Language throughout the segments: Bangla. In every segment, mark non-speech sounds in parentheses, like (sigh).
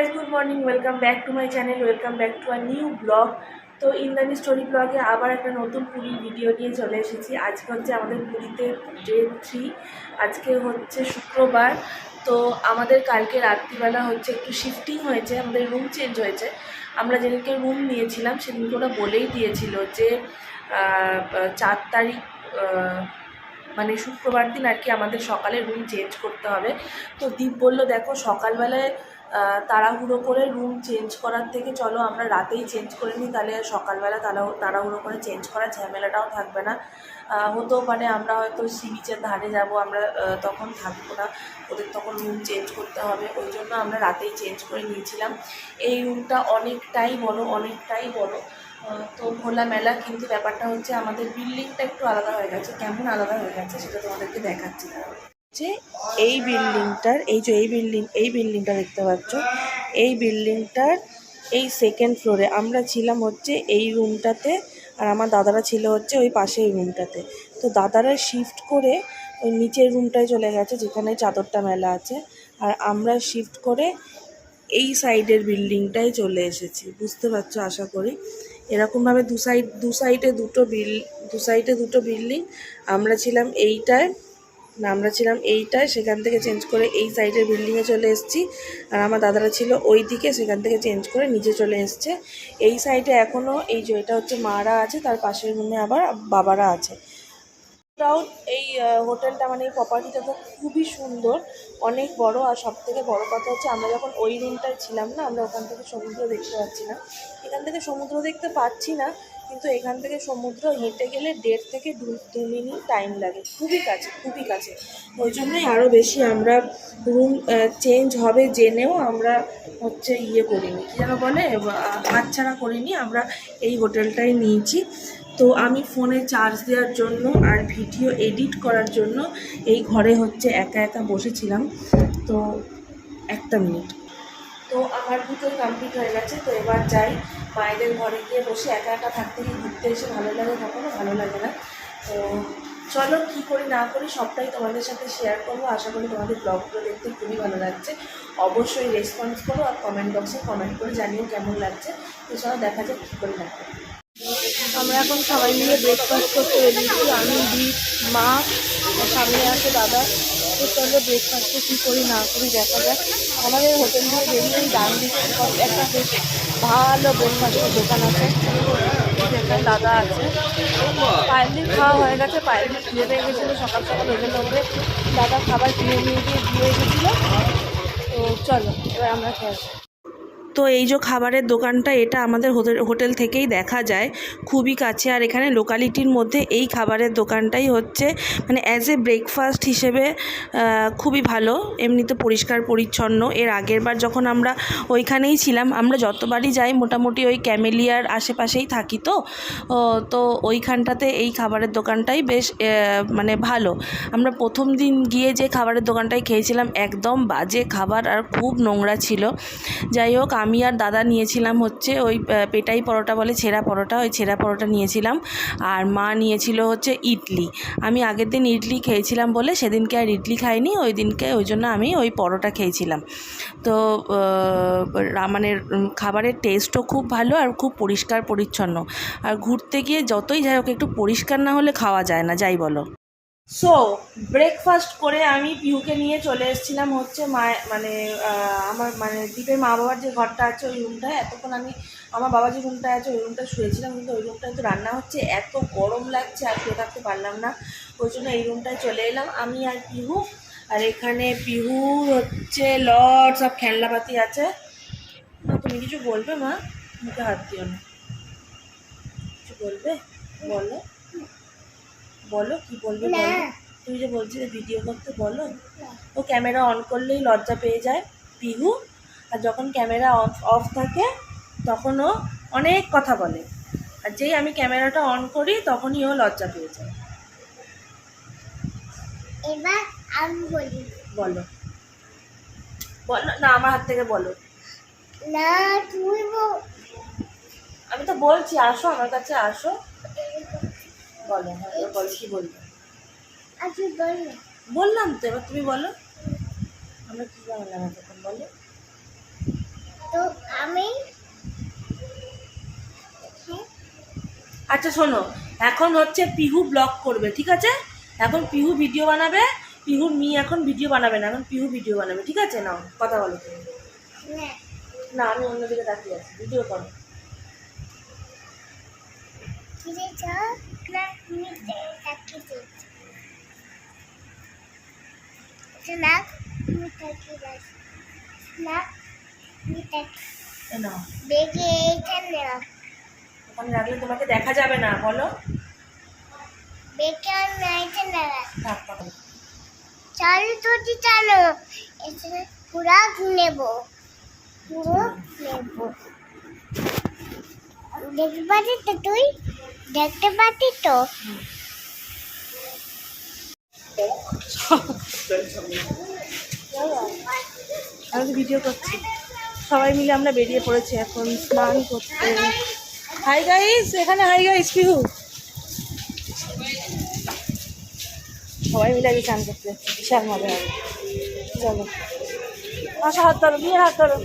Guys good morning welcome back to my channel welcome back to our new blog তো ইন্দানি স্টোরি ব্লগে আবার একটা নতুন পুরীর ভিডিও নিয়ে চলে এসেছি। আজকে হচ্ছে আমাদের পুরীতে ডে থ্রি আজকে হচ্ছে শুক্রবার। তো আমাদের কালকে রাত্রিবেলা হচ্ছে একটু শিফটিং হয়েছে, আমাদের রুম চেঞ্জ হয়েছে। আমরা যেদিনকে রুম নিয়েছিলাম, সেদিনকে ওরা বলেই দিয়েছিল যে চার তারিখ মানে শুক্রবার দিন আর কি আমাদের সকালে রুম চেঞ্জ করতে হবে। তো দীপ বলল, দেখো, সকালবেলায় তাড়াহুড়ো করে রুম চেঞ্জ করার থেকে চলো আমরা রাতেই চেঞ্জ করে নিই, তাহলে সকালবেলা তাড়া তাড়াহুড়ো করে চেঞ্জ করার ঝামেলাটাও থাকবে না। হতেও পারে আমরা হয়তো সি বিচের ধারে যাব, আমরা তখন থাকব না। ওদের তখন রুম চেঞ্জ করতে হবে, ওই জন্য আমরা রাতেই চেঞ্জ করে নিয়েছিলাম। এই রুমটা অনেকটাই বড় অনেকটাই বড়। তো খোলামেলা, কিন্তু ব্যাপারটা হচ্ছে আমাদের বিল্ডিংটা একটু আলাদা হয়ে গেছে। কেমন আলাদা হয়ে গেছে সেটা তোমাদেরকে দেখাচ্ছি। যে এই বিল্ডিংটার, এই যে এই বিল্ডিং, এই বিল্ডিংটা দেখতে পাচ্ছ, এই বিল্ডিংটার এই সেকেন্ড ফ্লোরে আমরা ছিলাম হচ্ছে এই রুমটাতে আর আমার দাদারা ছিল হচ্ছে ওই পাশের রুমটাতে তো দাদারা শিফট করে ওই নিচের রুমটায় চলে গেছে, যেখানে চাদরটা মেলা আছে। আর আমরা শিফট করে এই সাইডের বিল্ডিংটায় চলে এসেছি, বুঝতে পারছ আশা করি? এরকমভাবে দু সাইড দু সাইডে দুটো বিল, দু সাইডে দুটো বিল্ডিং, আমরা ছিলাম এইটায় আমরা ছিলাম এইটায়, সেখান থেকে চেঞ্জ করে এই সাইডের বিল্ডিংয়ে চলে এসেছি। আর আমার দাদারা ছিল ওই দিকে সেখান থেকে চেঞ্জ করে নিচে চলে এসছে। এই সাইডে এখনও এই যে এটা হচ্ছে মারা আছে, তার পাশের রুমে আবার বাবারা আছে। এটাও এই হোটেলটা মানে এই প্রপার্টিটা তো খুবই সুন্দর, অনেক বড়। আর সব থেকে বড় কথা হচ্ছে, আমরা যখন ওই রুমটায় ছিলাম না, আমরা ওখান থেকে সমুদ্র দেখতে পাচ্ছি না। এখান থেকে সমুদ্র দেখতে পাচ্ছি না কিন্তু এখান থেকে সমুদ্র হেঁটে গেলে দেড় থেকে দু দু মিনিট টাইম লাগে। খুবই কাছে খুবই কাছে। ওই জন্যই আরও বেশি আমরা রুম চেঞ্জ হবে জেনেও আমরা হচ্ছে ইয়ে করিনি। কী যেন বলে? হাতছাড়া করিনি। আমরা এই হোটেলটাই নিয়েছি। তো আমি ফোনে চার্জ দেওয়ার জন্য আর ভিডিও এডিট করার জন্য এই ঘরে হচ্ছে একা একা বসেছিলাম। তো একটা মিনিট। তো আমার দুটোই কমপ্লিট হয়ে গেছে। তো এবার যাই। মায়েদের ঘরে গিয়ে বসে একা একা থাকতে গিয়ে ঘুরতে এসে ভালো লাগে কখনো ভালো লাগে না। তো চলো, কী করি না করি সবটাই তোমাদের সাথে শেয়ার করব। আশা করি তোমাদের ব্লগগুলো দেখতে খুবই ভালো লাগছে। অবশ্যই রেসপন্স করো আর কমেন্ট বক্সে কমেন্ট করে জানিও কেমন লাগছে। তো চলো, দেখা যাক কী করে না করি আমরা এখন সবাই মিলে ব্রেকফাস্ট করতে বেরিয়েছি আমি, দীপ, মা সামনে আছে দাদা। তো চলো ব্রেকফাস্টে কী করি, না করি দেখা যাক। আমাদের হোটেল থেকে বেরিয়েই ডান একটা বেশ ভালো ব্রেকফাস্টের দোকান আছে। যেখানে দাদা আছে। পায়ের খাওয়া হয়ে গেছে। পায়ের দিন খিদে পেয়ে গেছিল সকাল সকাল ওই জন্য করে দাদা খাবার কিনে নিয়ে গিয়ে দিয়ে এসেছিল। তো চলো, এবার আমরা খেয়ে তো এই যে খাবারের দোকানটা, এটা আমাদের হোটেল থেকেই দেখা যায় খুবই কাছে। আর এখানে লোকালিটির মধ্যে এই খাবারের দোকানটাই হচ্ছে মানে অ্যাজ এ ব্রেকফাস্ট হিসেবে খুবই ভালো, এমনিতে পরিষ্কার, পরিচ্ছন্ন। এর আগের বার যখন আমরা ওইখানেই ছিলাম, আমরা যতবারই যাই, মোটামুটি ওই ক্যামেলিয়ার আশেপাশেই থাকি তো। তো ওইখানটাতে এই খাবারের দোকানটাই বেশ মানে ভালো। আমরা প্রথম দিন গিয়ে যে খাবারের দোকানটায় খেয়েছিলাম, একদম বাজে খাবার আর খুব নোংরা ছিল। যাই হোক আমি আর দাদা নিয়েছিলাম হচ্ছে ওই পেটাই পরোটা বলে ছেঁড়া পরোটা, ওই ছেঁড়া পরোটা নিয়েছিলাম। আর মা নিয়েছিল হচ্ছে ইডলি। আমি আগের দিন ইডলি খেয়েছিলাম বলে সেদিনকে আর ইডলি খাইনি, ওই দিনকে ওই জন্য আমি ওই পরোটা খেয়েছিলাম। তো মানে খাবারের টেস্টও খুব ভালো আর খুব পরিষ্কার পরিচ্ছন্ন। আর ঘুরতে গিয়ে যতই যাই হোক একটু পরিষ্কার না হলে খাওয়া যায় না, যাই বলো। সো ব্রেকফাস্ট করে আমি পিউকে নিয়ে চলে এসেছিলাম হচ্ছে মায়ের মানে আমার মানে দ্বীপের মা বাবার যে ঘরটা আছে ওই রুমটায় এতক্ষণ আমি আমার বাবা যে রুমটায় আছে ওই রুমটা শুয়েছিলাম কিন্তু ওই রুমটায় তো রান্না হচ্ছে। এত গরম লাগছে আর শুয়ে থাকতে পারলাম না। ওই জন্য এই রুমটায় চলে এলাম। আমি আর পিহু আর এখানে পিহু হচ্ছে লট সব খেলনাপাতি আছে। মা, তুমি কিছু বলবে মা? মুখে হাত দিও না। কিছু বলবে? বলো। বলো কি বলবে বলো? তুমি যে বলছিলে ভিডিও করতে বলো। ও ক্যামেরা অন করলেই লজ্জা পেয়ে যায় পিহু। আর যখন ক্যামেরা অফ অফ থাকে তখন ও অনেক কথা বলে। আর যেই আমি ক্যামেরাটা অন করি তখনই ও লজ্জা পেয়ে যায়। এবার আমি বলি। বলো। বলো না আমার হাত থেকে বলো। না বল। আমি তো বলছি আসো আমার কাছে আসো। বলো হ্যাঁ এবার বলো কি বলব? আচ্ছা, বললাম তো এবার তুমি বলো। আমরা হ্যাঁ, বলো। তো আমি আচ্ছা শোনো এখন হচ্ছে পিহু ব্লগ করবে ঠিক আছে? এখন পিহু ভিডিও বানাবে পিহু মি এখন ভিডিও বানাবে না এখন পিহু ভিডিও বানাবে ঠিক আছে? না কথা বলো তুমি। না। আমি অন্যদিকে তাকিয়ে আছি ভিডিও করো। কিরে যা না নিতে তাকিয়ে আমি না আমি তাকিয়ে এ নাও বেগে রাখলে তোমাকে দেখা যাবে না। বলো। বেগে আর নাইতে না থাক কথা চালু তুই চালু এখানে পুরা নেব পুরো নেব দেখতে পাচ্ছিস তো তুই? দেখতে পাচ্ছিস তো? আমি ভিডিও করছি। সবাই মিলে আমরা বেরিয়ে পড়েছি এখন স্নান করতে। হাই গাইস এখানে হাই গাইস পিহু সবাই মিলে আগে স্নান করতে বিশাল মজা হবে। চলো। আসো হাত ধরো, নিয়ে হাত ধরো।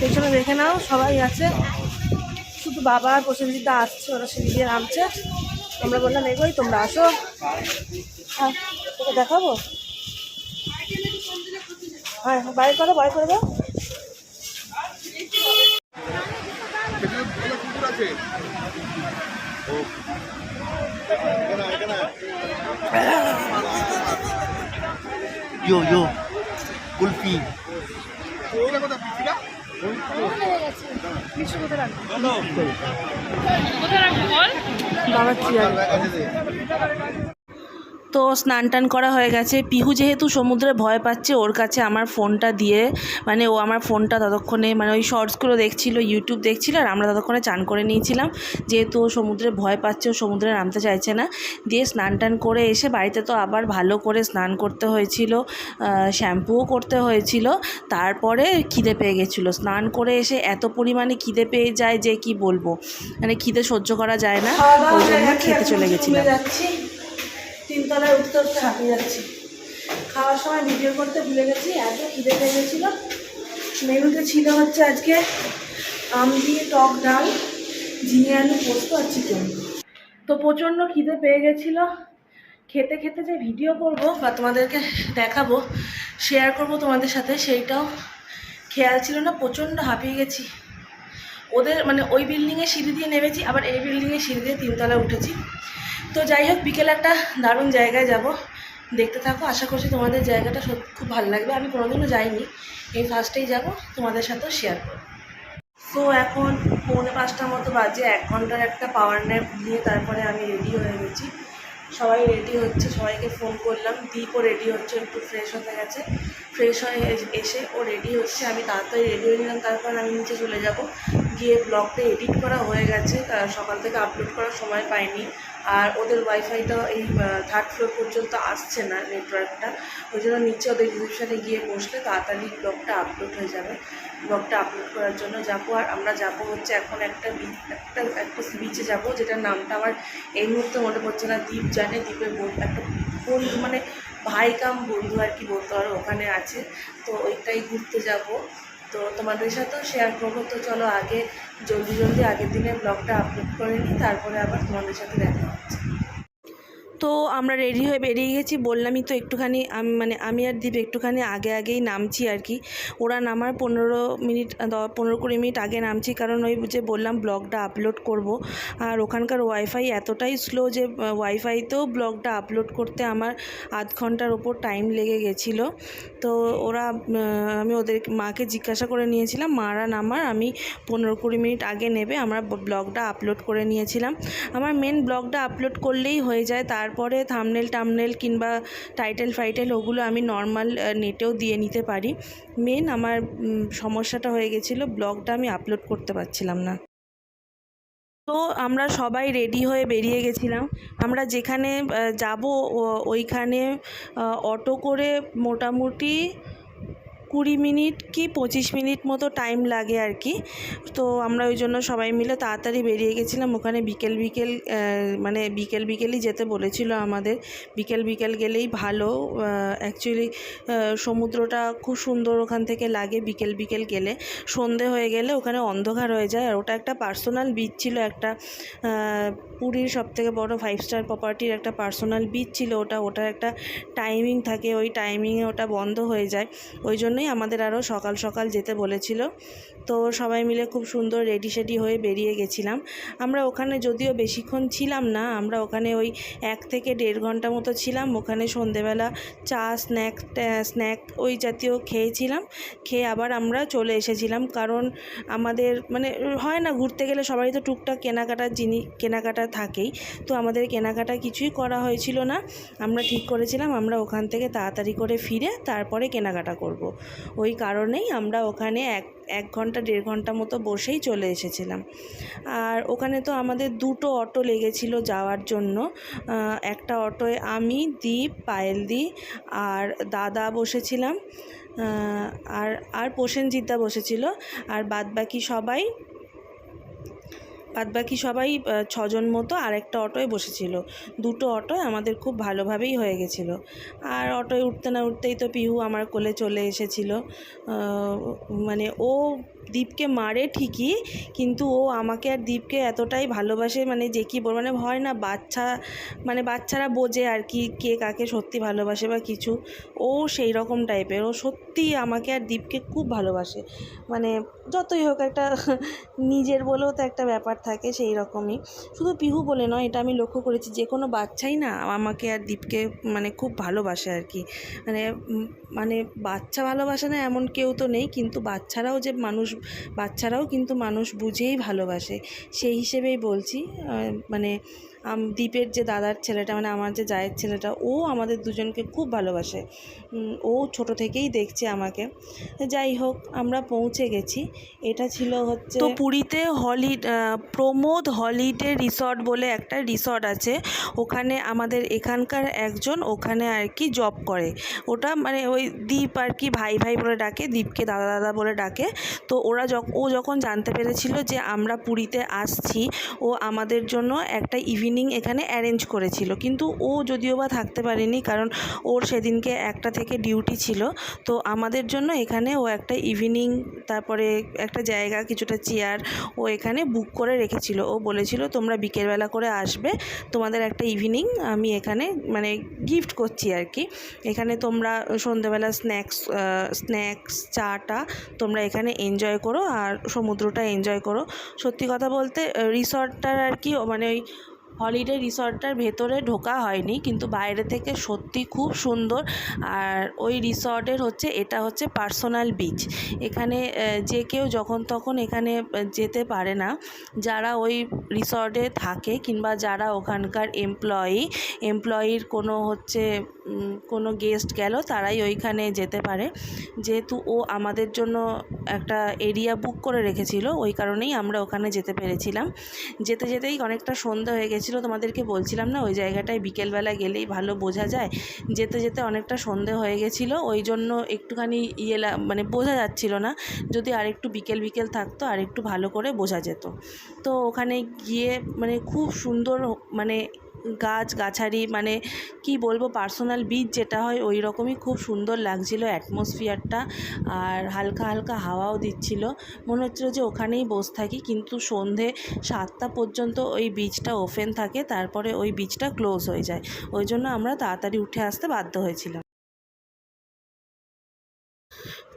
পেছনে দেখে নাও, সবাই আছে। শুধু বাবা আর প্রসেনজিৎদা আসছে, ওরা সিঁড়ি দিয়ে নামছে। আমরা বললাম এগোই তোমরা আসো। হ্যাঁ তোকে দেখাবো? হ্যাঁ হ্যাঁ বাই করো বাই করে দাও। Yo. কুলফি। বাবার চেয়ার। তো স্নান টান করা হয়ে গেছে। পিহু যেহেতু সমুদ্রে ভয় পাচ্ছে, ওর কাছে আমার ফোনটা দিয়ে মানে ও আমার ফোনটা ততক্ষণে মানে ওই শর্টসগুলো দেখছিল ইউটিউব দেখছিল, আর আমরা ততক্ষণে চান করে নিয়েছিলাম। যেহেতু ও সমুদ্রে ভয় পাচ্ছে, ও সমুদ্রে নামতে চাইছে না। দিয়ে স্নান টান করে এসে বাড়িতে তো আবার ভালো করে স্নান করতে হয়েছিল শ্যাম্পুও করতে হয়েছিল। তারপরে খিদে পেয়ে গেছিল। স্নান করে এসে এত পরিমাণে খিদে পেয়ে যায় যে কি বলব? মানে খিদে সহ্য করা যায় না। ওই জন্য খেতে চলে গেছিলাম। তিনতলায় উঠতে উঠতে হাঁপিয়ে যাচ্ছি। খাওয়ার সময় ভিডিও করতে ভুলে গেছি, এত খিদে পেয়ে গেছিল। মেনুতে ছিল হচ্ছে আজকে আম দিয়ে টক ডাল, ঝিঙে আলু পোস্ত আর চিকেন। তো প্রচণ্ড খিদে পেয়ে গেছিল। খেতে খেতে যে ভিডিও করব বা তোমাদেরকে দেখাবো শেয়ার করব তোমাদের সাথে, সেইটাও খেয়াল ছিল না, প্রচণ্ড হাঁপিয়ে গেছি। ওদের মানে ওই বিল্ডিংয়ে সিঁড়ি দিয়ে নেমেছি, আবার এই বিল্ডিংয়ে সিঁড়ি দিয়ে তিনতলায় উঠেছি। তো যাই হোক, বিকেলে একটা দারুণ জায়গায় যাব। দেখতে থাকো, আশা করছি তোমাদের জায়গাটা সত্যি খুব ভালো লাগবে। আমি কোনোদিনও যাইনি। এই ফার্স্টেই যাব, তোমাদের সাথেও শেয়ার করব। তো এখন পৌনে পাঁচটার মতো বাজে, এক ঘণ্টার একটা পাওয়ার ন্যাপ নিয়ে তারপরে আমি রেডি হয়ে গেছি। সবাই রেডি হচ্ছে, সবাইকে ফোন করলাম। দীপও রেডি হচ্ছে, একটু ফ্রেশ হতে গেছে। ফ্রেশ হয়ে এসে ও রেডি হচ্ছে। আমি তাড়াতাড়ি রেডি হয়ে নিলাম, তারপর আমি নিচে চলে যাব। গিয়ে ব্লগটা এডিট করা হয়ে গেছে। সকাল থেকে আপলোড করার সময় পাইনি। আর ওদের ওয়াইফাইটা এই থার্ড ফ্লোর পর্যন্ত আসছে না নেটওয়ার্কটা ওই জন্য নিচে ওদের রিসেপশানে গিয়ে বসলে তাড়াতাড়ি ব্লগটা আপলোড হয়ে যাবে। ব্লগটা আপলোড করার জন্য যাব আর আমরা যাব হচ্ছে এখন একটা একটা একটা বিচে যাব, যেটার নামটা আমার এই মুহূর্তে মনে পড়ছে না। দ্বীপ জানে, দ্বীপের একটা বন্ধু মানে ভাই কাম বন্ধু আর কি বলতে পারো ওখানে আছে। তো ওইটাই ঘুরতে যাব। তো তোমাদের সাথেও শেয়ার করব। তো চলো আগে জলদি জলদি আগের দিনে ব্লগটা আপলোড করে নিই, তারপরে আবার তোমাদের সাথে দেখা হচ্ছে। তো আমরা রেডি হয়ে বেরিয়ে গেছি। বললামই তো একটুখানি, আমি মানে আমি আর দীপ একটুখানি আগে আগেই নামছি আর কি। ওরা নামার পনেরো মিনিট পনেরো কুড়ি মিনিট আগে নামছি। কারণ ওই যে বললাম ব্লগটা আপলোড করব। আর ওখানকার ওয়াইফাই এতটাই স্লো যে ওয়াইফাইতেও ব্লগটা আপলোড করতে আমার আধ ঘণ্টার ওপর টাইম লেগে গেছিল। তো ওরা আমি ওদের মাকে জিজ্ঞাসা করে নিয়েছিলাম, মারা নামার, আমি পনেরো কুড়ি মিনিট আগে নেবে। আমরা ব্লগটা আপলোড করে নিয়েছিলাম। আমার মেন ব্লগটা আপলোড করলেই হয়ে যায়। তারপরে থামনেল টামনেল কিংবা টাইটেল ফাইটেল ওগুলো আমি নর্মাল নেটেও দিয়ে নিতে পারি। মেন আমার সমস্যাটা হয়ে গেছিল ব্লগটা আমি আপলোড করতে পারছিলাম না। তো আমরা সবাই রেডি হয়ে বেরিয়ে গেছিলাম। আমরা যেখানে যাব ওইখানে অটো করে মোটামুটি কুড়ি মিনিট কি পঁচিশ মিনিট মতো টাইম লাগে আর কি তো আমরা ওই জন্য সবাই মিলে তাড়াতাড়ি বেরিয়ে গেছিলাম। ওখানে বিকেল বিকেল মানে বিকেল বিকেলই যেতে বলেছিল আমাদের। বিকেল বিকেল গেলেই ভালো। অ্যাকচুয়ালি সমুদ্রটা খুব সুন্দর ওখান থেকে লাগে বিকেল বিকেল গেলে। সন্ধে হয়ে গেলে ওখানে অন্ধকার হয়ে যায়। আর ওটা একটা পার্সোনাল বিচ ছিল একটা পুরীর সব থেকে বড় ফাইভ স্টার প্রপার্টির একটা পার্সোনাল বিচ ছিল ওটা। ওটার একটা টাইমিং থাকে। ওই টাইমিংয়ে ওটা বন্ধ হয়ে যায়। ওই জন্যই আমাদের আরও সকাল সকাল যেতে বলেছিল। তো সবাই মিলে খুব সুন্দর রেডি সেডি হয়ে বেরিয়ে গেছিলাম। আমরা ওখানে যদিও বেশিক্ষণ ছিলাম না, আমরা ওখানে ওই এক থেকে দেড় ঘণ্টা মতো ছিলাম। ওখানে সন্ধেবেলা চা, স্ন্যাক স্ন্যাক ওই জাতীয় খেয়েছিলাম। খেয়ে আবার আমরা চলে এসেছিলাম। কারণ আমাদের মানে হয় না, ঘুরতে গেলে সবারই তো টুকটাক কেনাকাটার জিনিস কেনাকাটা থাকেই। তো আমাদের কেনাকাটা কিছুই করা হয়েছিল না। আমরা ঠিক করেছিলাম, আমরা ওখান থেকে তাড়াতাড়ি করে ফিরে তারপরে কেনাকাটা করব। ওই কারণেই আমরা ওখানে এক এক ঘণ্টা, দেড় ঘণ্টা মতো বসেই চলে এসেছিলাম। আর ওখানে তো আমাদের দুটো অটো লেগেছিল যাওয়ার জন্য। একটা অটোয় আমি, দীপ, পায়েলদি আর দাদা বসেছিলাম। আর আর প্রসেনজিৎদা বসেছিল। আর বাদবাকি সবাই বাদবাকি সবাই ছজন মতো আর একটা অটোয় বসেছিল। দুটো অটোয় আমাদের খুব ভালোভাবেই হয়ে গেছিল। আর অটোয় উঠতে না উঠতেই তো পিহু আমার কোলে চলে এসেছিল। মানে ও দীপকে মারে ঠিকই, কিন্তু ও আমাকে আর দীপকে এতটাই ভালোবাসে মানে যে কি বল মানে হয় না বাচ্চা মানে বাচ্চারা বোঝে আর কি কে কাকে সত্যি ভালোবাসে বা কিছু। ও সেই রকম টাইপের ও সত্যি আমাকে আর দীপকে খুব ভালোবাসে। মানে যতই হোক একটা (laughs) নিজের বলেও তো একটা ব্যাপার থাকে সেই রকমই। শুধু পিহু বলে নয়, এটা আমি লক্ষ্য করেছি যে কোনো বাচ্চাই না আমাকে আর দীপকে মানে খুব ভালোবাসে আর কি। মানে মানে বাচ্চা ভালোবাসে না এমন কেউ তো নেই, কিন্তু বাচ্চারাও যে মানুষ বাচ্চারাও কিন্তু মানুষ বুঝেই ভালোবাসে। সেই হিসেবেই বলছি মানে দীপের যে দাদার ছেলেটা মানে আমার যে জায়ের ছেলেটা, ও আমাদের দুজনকে খুব ভালোবাসে। ও ছোট থেকেই দেখছে আমাকে। যাই হোক, আমরা পৌঁছে গেছি। এটা ছিল হচ্ছে তো পুরীতে হলি প্রমোদ হলিডে রিসর্ট বলে একটা রিসর্ট আছে। ওখানে আমাদের এখানকার একজন ওখানে আর কি জব করে। ওটা মানে ওই দ্বীপ আর কি ভাই ভাই বলে ডাকে দ্বীপকে দাদা দাদা বলে ডাকে। তো ওরা ও যখন জানতে পেরেছিল যে আমরা পুরীতে আসছি, ও আমাদের জন্য একটা ইভিনিং এখানে অ্যারেঞ্জ করেছিল। কিন্তু ও যদিও বা থাকতে পারেনি কারণ ওর সেদিনকে একটা থেকে ডিউটি ছিল। তো আমাদের জন্য এখানে ও একটা ইভিনিং তারপরে একটা জায়গা, কিছুটা চেয়ার ও এখানে বুক করে রেখেছিল। ও বলেছিল, তোমরা বিকেলবেলা করে আসবে। তোমাদের একটা ইভিনিং আমি এখানে মানে গিফট করছি আর কি এখানে তোমরা সন্ধেবেলা স্ন্যাক্স স্ন্যাক্স চাটা তোমরা এখানে এনজয় করো আর সমুদ্রটা এনজয় করো। সত্যি কথা বলতে রিসর্টটার আর কি মানে ওই হলিডে রিসর্টটার ভেতরে ঢোকা হয়নি, কিন্তু বাইরে থেকে সত্যি খুব সুন্দর। আর ওই রিসর্টের হচ্ছে, এটা হচ্ছে পার্সোনাল বিচ। এখানে যে কেউ যখন তখন এখানে যেতে পারে না। যারা ওই রিসর্টে থাকে কিংবা যারা ওখানকার এমপ্লয়ি, এমপ্লয়ির কোনো হচ্ছে কোনো গেস্ট গেল, তারাই ওইখানে যেতে পারে। যেহেতু ও আমাদের জন্য একটা এরিয়া বুক করে রেখেছিল, ওই কারণেই আমরা ওখানে যেতে পেরেছিলাম। যেতে যেতেই অনেকটা সন্ধ্যা হয়ে গেছিল তোমাদেরকে বলছিলাম না, ওই জায়গাটায় বিকেলবেলা গেলেই ভালো বোঝা যায়। যেতে যেতে অনেকটা সন্ধে হয়ে গেছিল, ওই জন্য একটুখানি ইয়ে মানে বোঝা যাচ্ছিল না। যদি আরেকটু বিকেল বিকেল থাকতো আর একটু ভালো করে বোঝা যেত। তো ওখানে গিয়ে মানে খুব সুন্দর মানে গাছ গাছারি মানে কি বলব পার্সোনাল বিচ যেটা হয় ওই রকমই খুব সুন্দর লাগছিল অ্যাটমসফিয়ারটা আর হালকা হালকা হাওয়াও দিচ্ছিল। মনে হচ্ছিল যে ওখানেই বসে থাকি, কিন্তু সন্ধে সাতটা পর্যন্ত ওই বিচটা ওপেন থাকে, তারপরে ওই বিচটা ক্লোজ হয়ে যায়। ওই জন্য আমরা তাড়াতাড়ি উঠে আসতে বাধ্য হয়েছিলাম।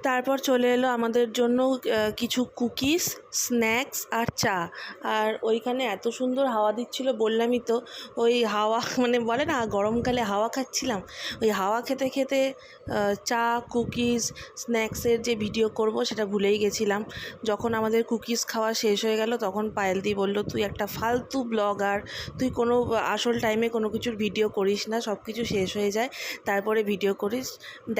তারপর চলে এলো আমাদের জন্য কিছু কুকিজ স্ন্যাক্স আর চা। আর ওইখানে এত সুন্দর হাওয়া দিচ্ছিল, বললামই তো, ওই হাওয়া (laughs) মানে বলে না, গরমকালে হাওয়া খাচ্ছিলাম। ওই হাওয়া খেতে খেতে চা কুকিজ স্ন্যাক্সের যে ভিডিও করব সেটা ভুলেই গেছিলাম। যখন আমাদের কুকিজ খাওয়া শেষ হয়ে গেল, তখন পায়েলদি বলল, তুই একটা ফালতু ব্লগার, তুই কোনো আসল টাইমে কোনো কিছুর ভিডিও করিস না সব কিছু শেষ হয়ে যায়, তারপরে ভিডিও করিস।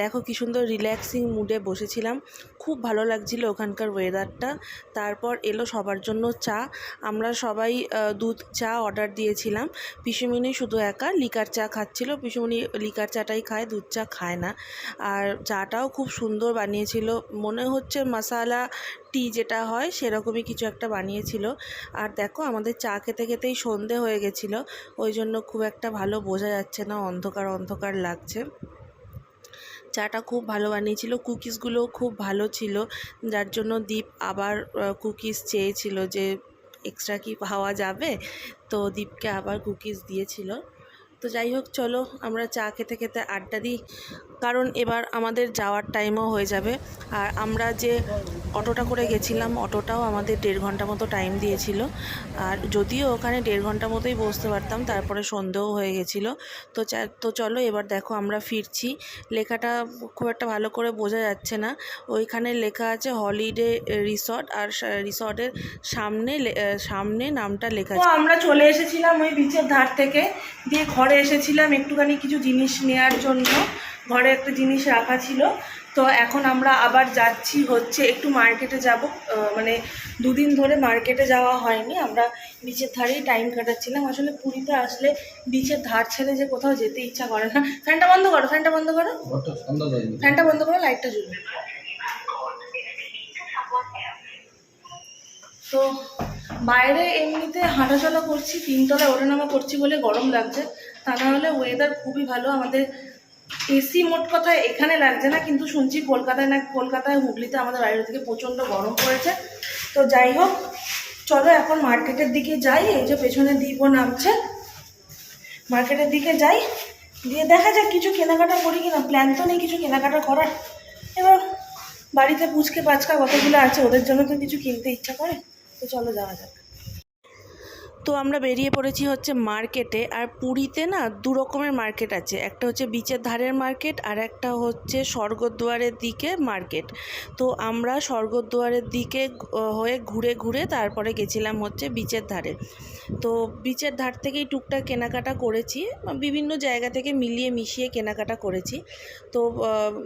দেখো কি সুন্দর রিল্যাক্সিং মুডে বসেছি। করেছিলাম। খুব ভালো লাগছিল ওখানকার ওয়েদারটা তারপর এলো সবার জন্য চা। আমরা সবাই দুধ চা অর্ডার দিয়েছিলাম। পিসুমণি শুধু একা লিকার চা খাচ্ছিল। পিসুমণি লিকার চাটাই খায়, দুধ চা খায় না। আর চাটাও খুব সুন্দর বানিয়েছিল। মনে হচ্ছে মশালা টি যেটা হয়, সেরকমই কিছু একটা বানিয়েছিল। আর দেখো, আমাদের চা খেতে খেতেই সন্ধে হয়ে গেছিল। ওই জন্য খুব একটা ভালো বোঝা যাচ্ছে না, অন্ধকার অন্ধকার লাগছে। চাটা খুব ভালো বানিয়েছিল কুকিজগুলোও খুব ভালো ছিল। যার জন্য দীপ আবার কুকিজ চেয়েছিল যে এক্সট্রা কি পাওয়া যাবে। তো দীপকে আবার কুকিজ দিয়েছিল। তো যাই হোক, চলো আমরা চা খেতে খেতে আড্ডা দিই। কারণ এবার আমাদের যাওয়ার টাইমও হয়ে যাবে। আর আমরা যে অটোটা করে গেছিলাম, অটোটাও আমাদের দেড় ঘণ্টা মতো টাইম দিয়েছিল। আর যদিও ওখানে দেড় ঘণ্টা মতোই বসতে পারতাম, তারপরে সন্ধেও হয়ে গেছিল। তো তো চলো এবার দেখো আমরা ফিরছি। লেখাটা খুব একটা ভালো করে বোঝা যাচ্ছে না। ওইখানে লেখা আছে হলিডে রিসর্ট, আর রিসর্টের সামনে সামনে নামটা লেখা আছে। আমরা চলে এসেছিলাম ওই বিচের ধার থেকে। দিয়ে ঘরে এসেছিলাম একটুখানি কিছু জিনিস নেওয়ার জন্য। ঘরে একটা জিনিস রাখা ছিল। তো এখন আমরা আবার যাচ্ছি হচ্ছে একটু মার্কেটে যাব। মানে দুদিন ধরে মার্কেটে যাওয়া হয়নি। আমরা বিচের ধারেই টাইম কাটাচ্ছিলাম। আসলে পুরীতে আসলে বিচের ধার ছেড়ে যে কোথাও যেতে ইচ্ছা করে না। ফ্যানটা বন্ধ করো ফ্যানটা বন্ধ করো। ফ্যানটা বন্ধ করো লাইটটা জ্বলবে তো বাইরে এমনিতে হাঁটাচলা করছি তিনতলায় ওঠানামা করছি বলে গরম লাগছে। তা না হলে ওয়েদার খুবই ভালো। আমাদের এসি মোট কথা এখানে লাগছে না, কিন্তু শুনছি কলকাতায় না, কলকাতায় হুগলিতে আমাদের বাইরে থেকে প্রচণ্ড গরম পড়েছে। তো যাই হোক, চলো এখন মার্কেটের দিকে যাই, এই যে পেছনে দ্বীপও নামছে। মার্কেটের দিকে যাই দিয়ে দেখা যাক কিছু কেনাকাটা করি কিনা প্ল্যান তো নেই কিছু কেনাকাটা করার। এবার বাড়িতে পুচকে পাচকা কতগুলো আছে, ওদের জন্য তো কিছু কিনতে ইচ্ছা করে, তো চলো যাওয়া যাক। তো আমরা বেরিয়ে পড়েছি হচ্ছে মার্কেটে আর পুরীতে না দু রকমের মার্কেট আছে। একটা হচ্ছে বিচের ধারের মার্কেট আর একটা হচ্ছে স্বর্গদ্বারের দিকে মার্কেট তো আমরা স্বর্গদ্বারের দিকে হয়ে ঘুরে ঘুরে তারপরে গেছিলাম হচ্ছে বিচের ধারে। তো বিচের ধার থেকেই টুকটাক কেনাকাটা করেছি বিভিন্ন জায়গা থেকে মিলিয়ে মিশিয়ে কেনাকাটা করেছি। তো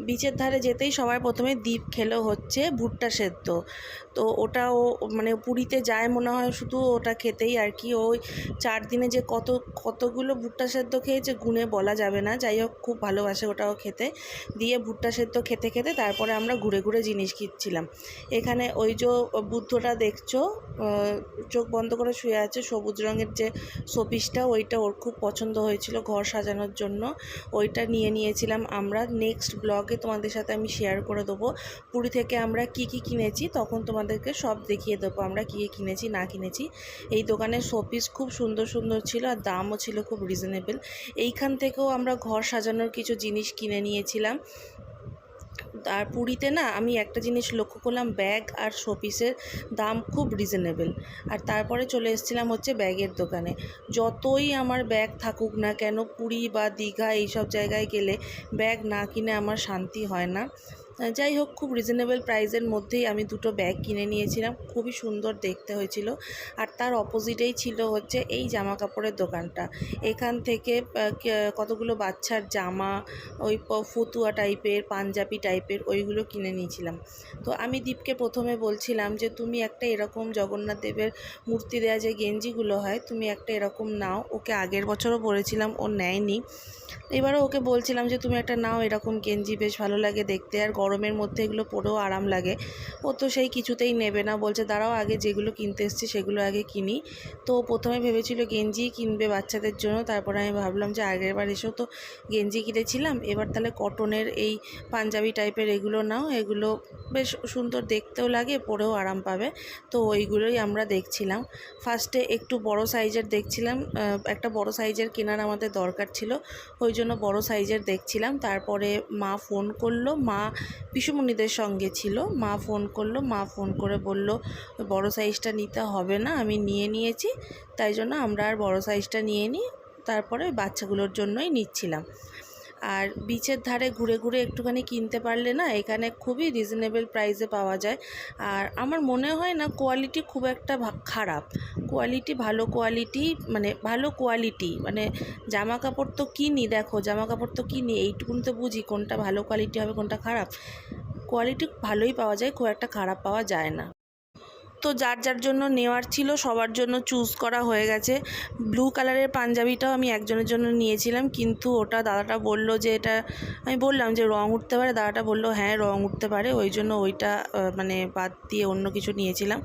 বিচের ধারে যেতেই সবার প্রথমে দ্বীপ খেলো হচ্ছে ভুট্টা সেদ্ধ। তো ওটাও মানে পুরীতে যায় মনে হয় শুধু ওটা খেতেই আর কি। ওই চার দিনে যে কত, কতগুলো ভুট্টা সেদ্ধ খেয়েছে গুণে বলা যাবে না। যাই হোক, খুব ভালোবাসে ওটাও খেতে। দিয়ে ভুট্টা সেদ্ধ খেতে খেতে তারপরে আমরা ঘুরে ঘুরে জিনিস কিনছিলাম। এখানে ওই যে বুদ্ধটা দেখছ চোখ বন্ধ করে শুয়ে আছে, সবুজ রঙের যে শোপিসটা, ওইটা ওর খুব পছন্দ হয়েছিল ঘর সাজানোর জন্য। ওইটা নিয়ে নিয়েছিলাম আমরা। নেক্সট ব্লগে তোমাদের সাথে আমি শেয়ার করে দেবো। পুরী থেকে আমরা কি কি কিনেছি, তখন তোমাদেরকে সব দেখিয়ে দেবো আমরা কী কী কিনেছি, না কিনেছি। এই দোকানের শোপিস খুব সুন্দর সুন্দর ছিল আর দামও ছিল খুব রিজনেবল এইখান থেকেও আমরা ঘর সাজানোর কিছু জিনিস কিনে নিয়েছিলাম। আর পুরীতে না আমি একটা জিনিস লক্ষ্য করলাম, ব্যাগ আর শোপিসের দাম খুব রিজনেবল আর তারপরে চলে এসেছিলাম হচ্ছে ব্যাগের দোকানে। যতই আমার ব্যাগ থাকুক না কেন, পুরী বা দীঘা এইসব জায়গায় গেলে ব্যাগ না কিনে আমার শান্তি হয় না। যাই হোক, খুব রিজনেবল প্রাইসের মধ্যেই আমি দুটো ব্যাগ কিনে নিয়েছিলাম। খুবই সুন্দর দেখতে হয়েছিল। আর তার অপোজিটেই ছিল হচ্ছে এই জামা কাপড়ের দোকানটা। এখান থেকে কতগুলো বাচ্চার জামা, ওই ফতুয়া টাইপের পাঞ্জাবি টাইপের ওইগুলো কিনে নিয়েছিলাম। তো আমি দীপকে প্রথমে বলছিলাম যে, তুমি একটা এরকম জগন্নাথ দেবের মূর্তি দেওয়া যে গেঞ্জিগুলো হয়, তুমি একটা এরকম নাও। ওকে আগের বছরও বলেছিলাম, ও নেয়নি। এবারও ওকে বলছিলাম যে, তুমি একটা নাও, এরকম গেঞ্জি বেশ ভালো লাগে দেখতে, আর গরমের মধ্যে এগুলো পরেও আরাম লাগে। ও তো সেই কিছুতেই নেবে না, বলছে, দাঁড়াও, আগে যেগুলো কিনতে এসছি সেগুলো আগে কিনি। তো প্রথমে ভেবেছিল গেঞ্জি কিনবে বাচ্চাদের জন্য, তারপরে আমি ভাবলাম যে, আগের বার এসেও তো গেঞ্জি কিনেছিলাম, এবার তাহলে কটনের এই পাঞ্জাবি টাইপের এগুলো নাও, এগুলো বেশ সুন্দর দেখতেও লাগে, পরেও আরাম পাবে। তো ওইগুলোই আমরা দেখছিলাম। ফার্স্টে একটু বড় সাইজের দেখছিলাম একটা বড় সাইজের কেনার আমাদের দরকার ছিল, ওই জন্য বড় সাইজের দেখছিলাম। তারপরে মা ফোন করল। মা পিসুমণিদের সঙ্গে ছিল। মা ফোন করল। মা ফোন করে বলল, বড় সাইজটা নিতে হবে না, আমি নিয়ে নিয়েছি। তাই জন্য আমরা আর বড় সাইজটা নিয়ে নিই তারপরে বাচ্চাগুলোর জন্যই নিচ্ছিলাম। আর বিচের ধারে ঘুরে ঘুরে একটুখানি কিনতে পারলে না এখানে খুবই রিজনেবল প্রাইসে পাওয়া যায়। আর আমার মনে হয় না কোয়ালিটি খুব একটা খারাপ। কোয়ালিটি ভালো কোয়ালিটি মানে ভালো কোয়ালিটি মানে জামা কাপড় তো কিনি, দেখো জামা কাপড় তো কিনি, এইটুকুন তো বুঝি কোনটা ভালো কোয়ালিটি হবে কোনটা খারাপ। কোয়ালিটি ভালোই পাওয়া যায়, খুব একটা খারাপ পাওয়া যায় না। তো যার যার জন্য নেওয়ার ছিল, সবার জন্য চুজ করা হয়ে গেছে। ব্লু কালারের পাঞ্জাবিটাও আমি একজনের জন্য নিয়েছিলাম, কিন্তু ওটা দাদাটা বলল যে এটা, আমি বললাম যে রং উঠতে পারে, দাদাটা বলল হ্যাঁ রং উঠতে পারে, ওই জন্য ওইটা মানে বাদ দিয়ে অন্য কিছু নিয়েছিলাম।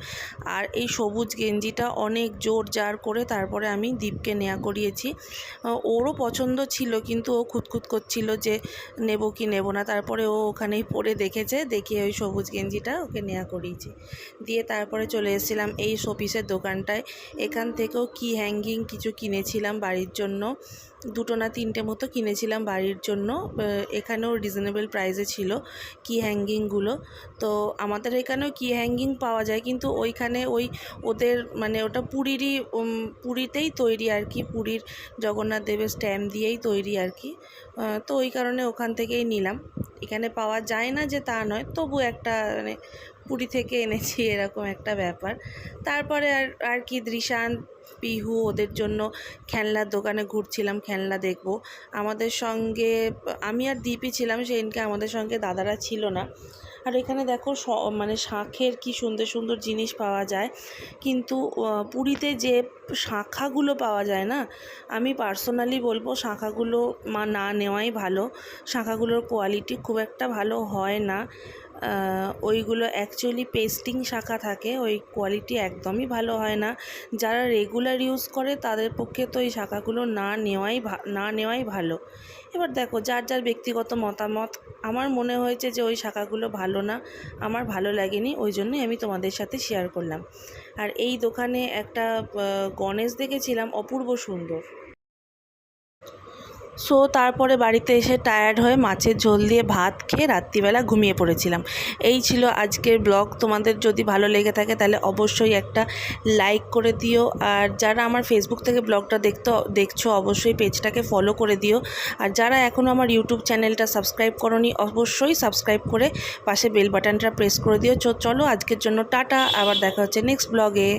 আর এই সবুজ গেঞ্জিটা অনেক জোর জার করে তারপরে আমি দীপকে নেয়া করিয়েছি। ওরও পছন্দ ছিল, কিন্তু ও খুঁতখুত করছিল যে নেব কি নেব না, তারপরে ও ওখানেই পরে দেখেছে দেখে ওই সবুজ গেঞ্জিটা ওকে নেওয়া করিয়েছি। দিয়ে তারপরে চলে এসেছিলাম এই শোপিসের দোকানটায়। এখান থেকেও কি হ্যাঙ্গিং কিছু কিনেছিলাম বাড়ির জন্য। দুটো না তিনটে মতো কিনেছিলাম বাড়ির জন্য। এখানেও রিজনেবল প্রাইসে ছিল কি হ্যাঙ্গিংগুলো তো আমাদের এখানেও কি হ্যাঙ্গিং পাওয়া যায়, কিন্তু ওইখানে ওই ওদের মানে ওটা পুরীরই পুরীতেই তৈরি আর কি। পুরীর জগন্নাথ দেবের স্ট্যাম্প দিয়েই তৈরি আর কি। তো ওই কারণে ওখান থেকেই নিলাম। এখানে পাওয়া যায় না যে তা নয়, তবু একটা মানে পুরী থেকে এনেছি এরকম একটা ব্যাপার। তারপরে আর আর কি দৃশান পিহু ওদের জন্য খেলনার দোকানে ঘুরছিলাম, খেলনা দেখব। আমাদের সঙ্গে, আমি আর দীপই ছিলাম, সেদিনকে আমাদের সঙ্গে দাদারা ছিল না। আর এখানে দেখো মানে শাঁখের কি সুন্দর সুন্দর জিনিস পাওয়া যায়। কিন্তু পুরীতে যে শাঁখাগুলো পাওয়া যায় না, আমি পার্সোনালি বলব শাঁখাগুলো মা, না নেওয়াই ভালো। শাঁখাগুলোর কোয়ালিটি খুব একটা ভালো হয় না। ওইগুলো অ্যাকচুয়ালি পেস্টিং শাখা থাকে, ওই কোয়ালিটি একদমই ভালো হয় না। যারা রেগুলার ইউজ করে, তাদের পক্ষে তো এই শাখাগুলো না নেওয়াই না নেওয়াই ভালো। এবার দেখো, যার যার ব্যক্তিগত মতামত, আমার মনে হয়েছে যে ওই শাখাগুলো ভালো না, আমার ভালো লাগেনি, ওই জন্যই আমি তোমাদের সাথে শেয়ার করলাম। আর এই দোকানে একটা গণেশ দেখেছিলাম, অপূর্ব সুন্দর। সো তারপরে বাড়িতে এসে টায়ার্ড হয়ে মাছের ঝোল দিয়ে ভাত খেয়ে রাত্রিবেলা ঘুমিয়ে পড়েছিলাম। এই ছিল আজকের ব্লগ তোমাদের যদি ভালো লেগে থাকে তাহলে অবশ্যই একটা লাইক করে দিও। আর যারা আমার ফেসবুক থেকে ব্লগটা দেখতে, দেখছ, অবশ্যই পেজটাকে ফলো করে দিও। আর যারা এখনও আমার ইউটিউব চ্যানেলটা সাবস্ক্রাইব করনি, অবশ্যই সাবস্ক্রাইব করে পাশে বেল বাটনটা প্রেস করে দিও। চলো আজকের জন্য টাটা। আবার দেখা হচ্ছে নেক্সট ব্লগে